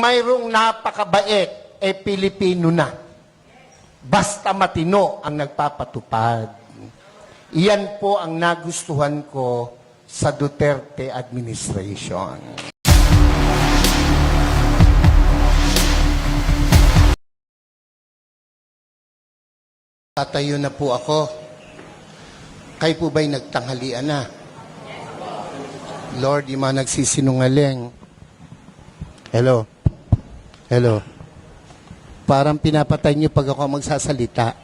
mayroong napakabait, eh Pilipino na. Basta matino ang nagpapatupad. Iyan po ang nagustuhan ko sa Duterte administration. Tatayo na po ako. Kayo po ba'y nagtanghalian na? Lord, yung mga nagsisinungaling. Hello? Hello? Parang pinapatay niyo pag ako magsasalita.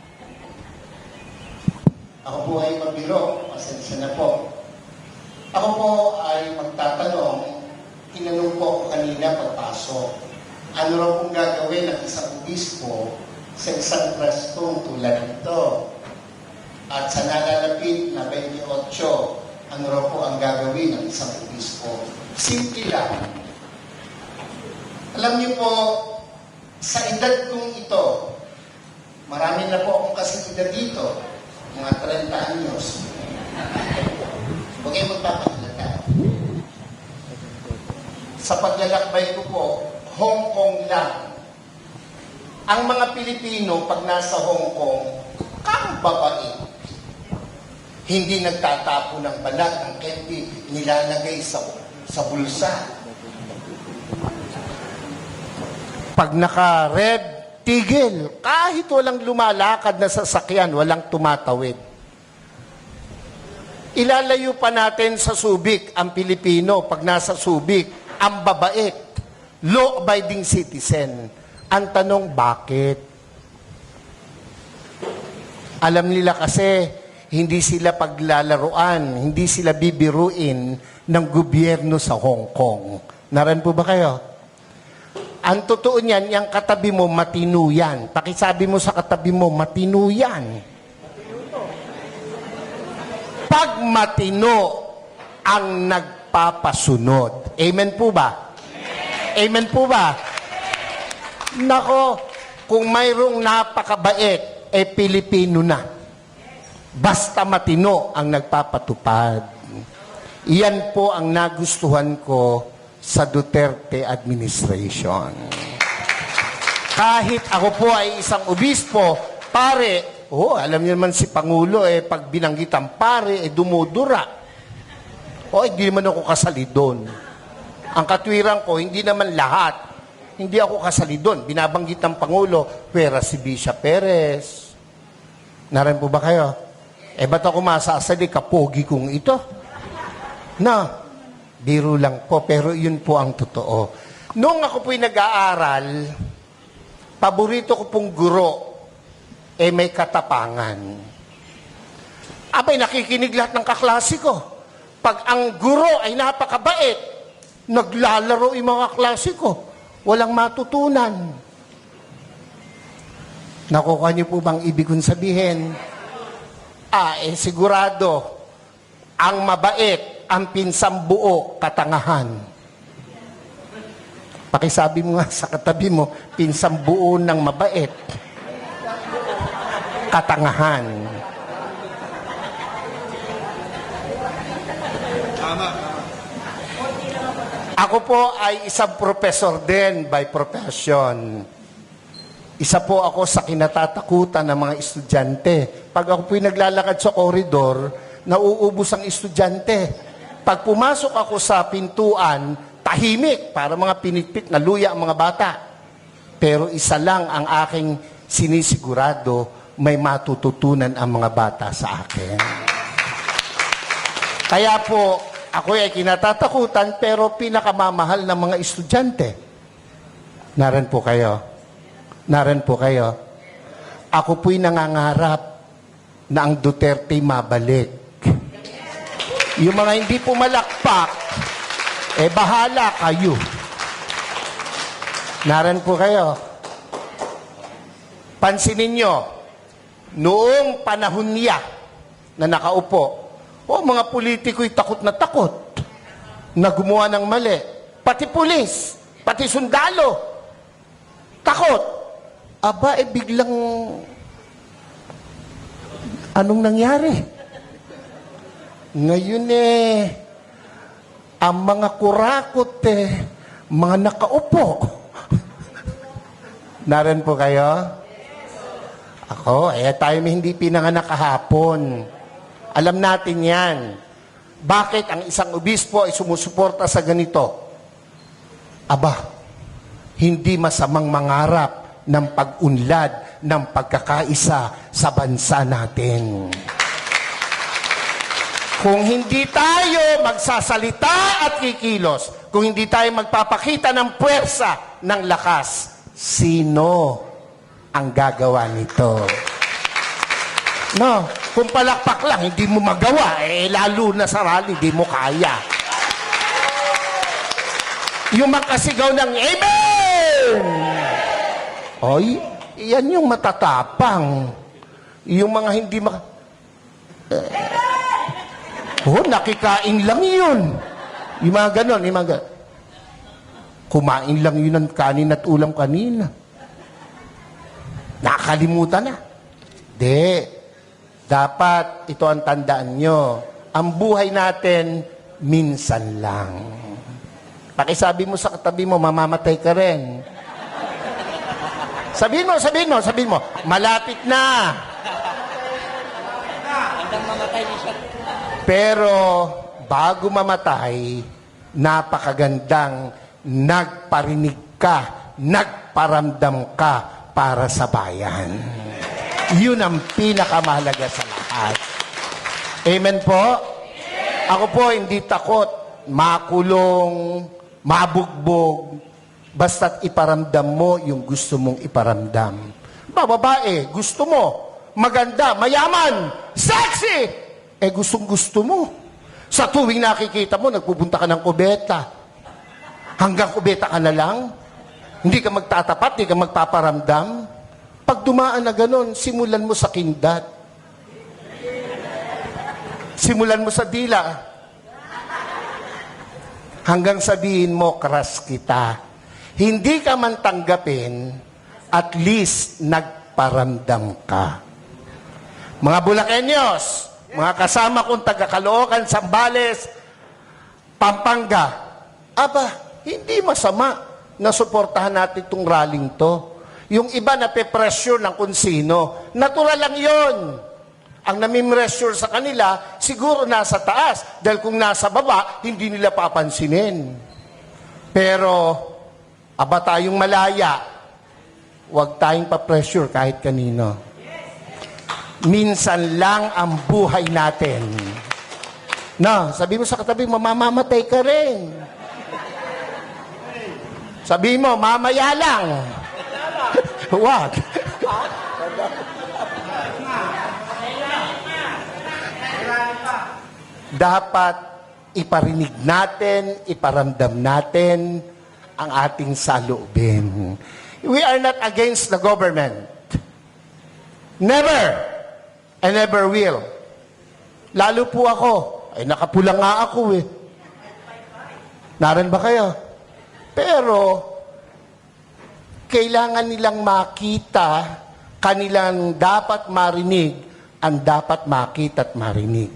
Ako po ay mabiro. Pasensya na po. Ako po ay magtatanong. Tinanong po ako kanina pagpasok. Ano raw pong gagawin ng isang obispo sa isang prestong tulad nito? At sa nalalapit na 28, ano raw po ang gagawin ng isang obispo? Simple lang. Alam niyo po, sa edad kong ito, marami na po akong kasigida dito, mga 30 anyos. Huwag kayong magpapakilata. Sa paglalakbay ko po, Hong Kong lang. Ang mga Pilipino, pag nasa Hong Kong, kang babae. Hindi nagtatapo ng balat ng candy, nilalagay sa, sa bulsa. Pag naka-red, tigil. Kahit walang lumalakad na sasakyan, walang tumatawid. Ilalayo pa natin sa Subic ang Pilipino pag nasa Subic, ang babait, law-abiding citizen. Ang tanong, bakit? Alam nila kasi, hindi sila paglalaruan, hindi sila bibiruin ng gobyerno sa Hong Kong. Naran po ba kayo? Ang totoo niyan, yung katabi mo, matino yan. Pakisabi mo sa katabi mo, matino yan. Pag matino ang nagpapasunod. Amen po ba? Amen po ba? Nako, kung mayroong napakabait, eh Pilipino na. Basta matino ang nagpapatupad. Iyan po ang nagustuhan ko sa Duterte administration. Kahit ako po ay isang obispo, pare, oh, alam niyo naman si Pangulo, eh, pag binanggit ang pare, eh, dumudura. O, hindi naman ako kasali doon. Ang katwiran ko, hindi naman lahat. Hindi ako kasali doon. Binabanggit ng Pangulo, pera si Bishop Perez. Naran po ba kayo? Eh, ba't ako masasali? Kapogi kong ito. Na, biro lang po, pero yun po ang totoo. Noong ako po'y nag-aaral, paborito ko pong guro, eh may katapangan. Abay, nakikinig lahat ng kaklase ko. Pag ang guro ay napakabait, naglalaro yung mga klase ko. Walang matutunan. Nakuha niyo po bang ibig kong sabihin? Ah, eh sigurado, ang mabait, ang pinsambuo, katangahan. Pakisabi mo nga sa katabi mo, pinsambuo ng mabait. Katangahan. Ako po ay isang professor din by profession. Isa po ako sa kinatatakutan ng mga estudyante. Pag ako po'y naglalakad sa koridor, nauubos ang estudyante. Pag pumasok ako sa pintuan, tahimik para mga pinitpit na luya ang mga bata. Pero isa lang ang aking sinisigurado, may matututunan ang mga bata sa akin. Kaya po, ako ay kinatatakutan pero pinakamamahal ng mga estudyante. Naran po kayo. Naran po kayo. Ako po'y nangangarap na ang Duterte mabalik. Yung mga hindi pumalakpak, eh bahala kayo. Naran po kayo. Pansinin nyo, noong panahon niya na nakaupo, o mga politiko'y takot na takot na gumawa ng mali. Pati pulis, pati sundalo, takot. Aba, eh biglang anong nangyari? Ngayon eh, ang mga kurakot eh, mga nakaupo, Naran po kayo? Ako, eh tayo hindi pinanganak kahapon. Alam natin yan. Bakit ang isang obispo ay sumusuporta sa ganito? Aba, hindi masamang mangarap ng pag-unlad ng pagkakaisa sa bansa natin. Kung hindi tayo magsasalita at kikilos, kung hindi tayo magpapakita ng puwersa, ng lakas, sino ang gagawa nito? No, kung palakpak lang, hindi mo magawa, eh lalo na sa rally, hindi mo kaya. Yung makasigaw ng Amen! Oy, yan yung matatapang. Yung mga hindi mak... Oh, nakikain lang yun. Yung mga ganon, yung mga ganon. Kumain lang yun ng kanin at ulam kanina. Nakalimutan na. Di. Dapat, ito ang tandaan nyo. Ang buhay natin, minsan lang. Pakisabi mo sa katabi mo, mamamatay ka rin. Sabihin mo, sabihin mo, sabihin mo, malapit na. Pero bago mamatay, napakagandang nagparinig ka, nagparamdam ka para sa bayan. Yun ang pinakamahalaga sa lahat. Amen po? Ako po hindi takot makulong, mabugbog, basta't iparamdam mo yung gusto mong iparamdam. Ba, babae, gusto mo, maganda, mayaman, sexy, eh gustong gusto mo. Sa tuwing nakikita mo, nagpupunta ka ng kubeta. Hanggang kubeta ka na lang. Hindi ka magtatapat, hindi ka magpaparamdam. Pag dumaan na ganon, simulan mo sa kindat. Simulan mo sa dila. Hanggang sabihin mo, kras kita. Hindi ka man tanggapin, at least nagparamdam ka. Mga Bulakenyos, mga kasama kong taga-Caloocan, Sambales, Pampanga, aba, hindi masama na suportahan natin itong rallying to. Yung iba na pe-pressure ng kung natural lang yon. Ang nami-pressure sa kanila, siguro nasa taas. Dahil kung nasa baba, hindi nila papansinin. Pero, aba tayong malaya, huwag tayong pa-pressure kahit kanino. Minsan lang ang buhay natin. No, sabi mo sa katabi, mamamatay ka rin. Sabi mo, mamaya lang. Wag. Dapat iparinig natin, iparamdam natin ang ating saloobin. We are not against the government. Never. I never will. Lalo po ako. Ay, nakapula nga ako eh. Naran ba kayo? Pero, kailangan nilang makita, kanilang dapat marinig, ang dapat makita at marinig.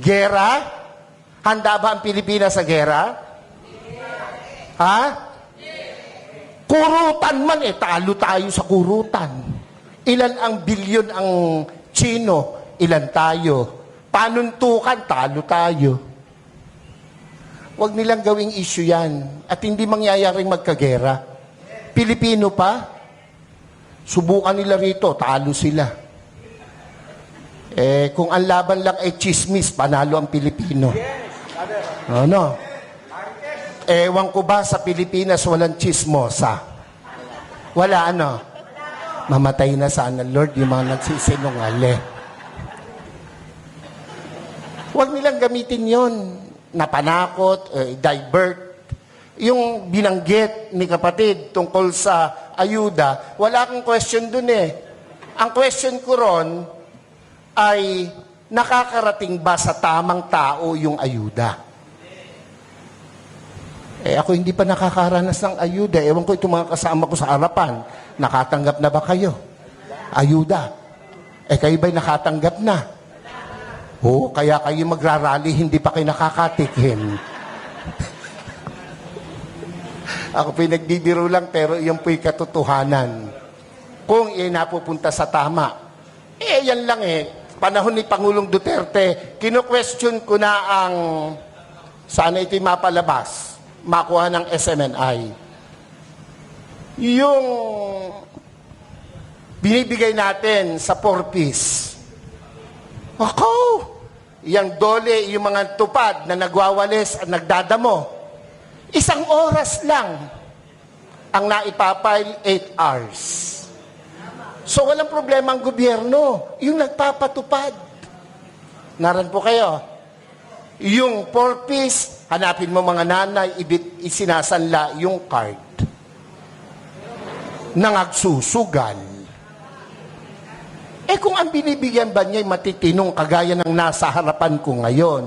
Gera? Handa ba ang Pilipinas sa gera? Ha? Kurutan man eh, talo tayo sa kurutan. Ilan ang bilyon ang Chino, ilan tayo. Panuntukan, talo tayo. Huwag nilang gawing issue yan. At hindi mangyayaring magkagera. Pilipino pa, subukan nila rito, talo sila. Eh, kung ang laban lang ay chismis, panalo ang Pilipino. Ano? Ewan ko ba sa Pilipinas walang chismosa? Wala ano? Mamatay na sana, Lord, yung mga nagsisinungali. Huwag nilang gamitin yon na panakot, eh, divert. Yung binanggit ni kapatid tungkol sa ayuda, wala akong question dun eh. Ang question ko ron ay nakakarating ba sa tamang tao yung ayuda? Eh ako hindi pa nakakaranas ng ayuda. Ewan ko itong mga kasama ko sa harapan. Nakatanggap na ba kayo? Ayuda. Eh kayo ba'y nakatanggap na? Oo, kaya kayo magrarally, hindi pa kayo nakakatikim. ako pinagdidiro lang, pero iyon po'y katotohanan. kung iyan napupunta sa tama. Eh, yan lang eh. Panahon ni Pangulong Duterte, kino-question ko na ang sana ito'y mapalabas, makuha ng SMNI. Yung binibigay natin sa 4-piece. Ako, yung dole, yung mga tupad na nagwawalis at nagdadamo, isang oras lang ang naipapile 8 hours. So walang problema ang gobyerno, yung nagpapatupad. Naran po kayo. Yung 4-piece, hanapin mo mga nanay, ibit, isinasanla yung card. Nangagsusugal. Eh kung ang binibigyan ba niya ay matitinong kagaya ng nasa harapan ko ngayon,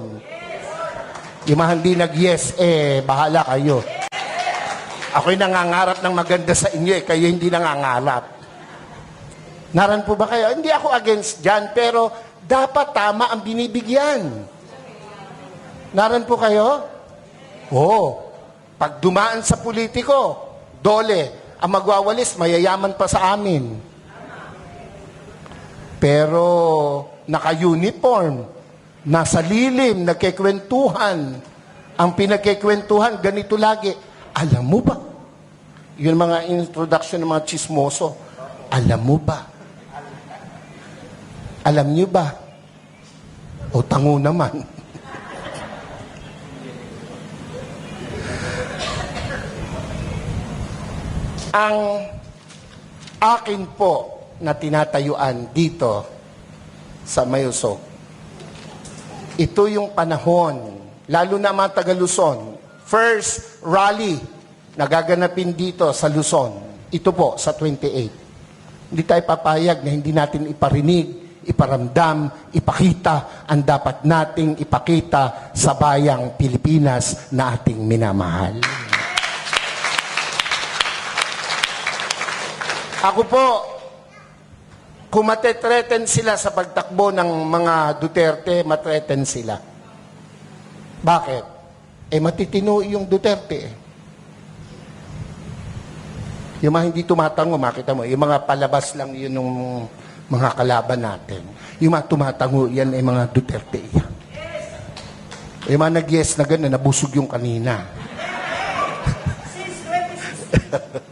yung mga hindi nag-yes, eh, bahala kayo. Ako'y nangangarap ng maganda sa inyo eh, kayo hindi nangangarap. Naran po ba kayo? Hindi ako against dyan, pero dapat tama ang binibigyan. Naran po kayo? Oo. Pag dumaan sa politiko, dole, ang magwawalis, mayayaman pa sa amin. Pero naka-uniform, nasa lilim, nagkikwentuhan. Ang pinagkikwentuhan, ganito lagi. Alam mo ba? Yun mga introduction ng mga chismoso. Alam mo ba? Alam niyo ba? O tango naman. Ang akin po na tinatayuan dito sa Mayusog, ito yung panahon, lalo na mga taga Luzon, first rally na gaganapin dito sa Luzon. Ito po, sa 28. Hindi tayo papayag na hindi natin iparinig, iparamdam, ipakita ang dapat nating ipakita sa bayang Pilipinas na ating minamahal. Ako po, kung matetreten sila sa pagtakbo ng mga Duterte, matreten sila. Bakit? Eh matitino yung Duterte eh. Yung mga hindi tumatango, makita mo, yung mga palabas lang yun ng mga kalaban natin. Yung mga tumatango, yan ay mga Duterte yan. Yung mga nag-yes na gano'n, nabusog yung kanina.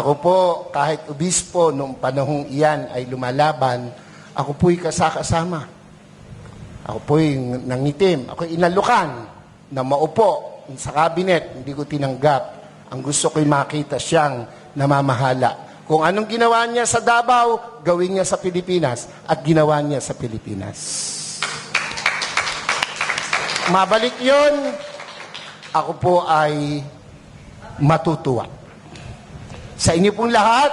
Ako po, kahit obispo, nung panahong iyan ay lumalaban, ako po'y kasakasama. Ako po'y nangitim. Ako inalukan na maupo sa kabinet. Hindi ko tinanggap. Ang gusto ko'y makita siyang namamahala. Kung anong ginawa niya sa Davao, gawin niya sa Pilipinas. At ginawa niya sa Pilipinas. Mabalik yon, ako po ay matutuwa. Sa inyo pong lahat,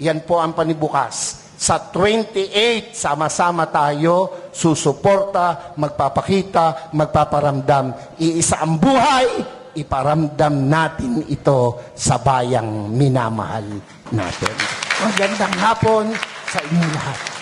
yan po ang panibukas. Sa 28, sama-sama tayo, susuporta, magpapakita, magpaparamdam. Iisa ang buhay, iparamdam natin ito sa bayang minamahal natin. Magandang hapon sa inyo lahat.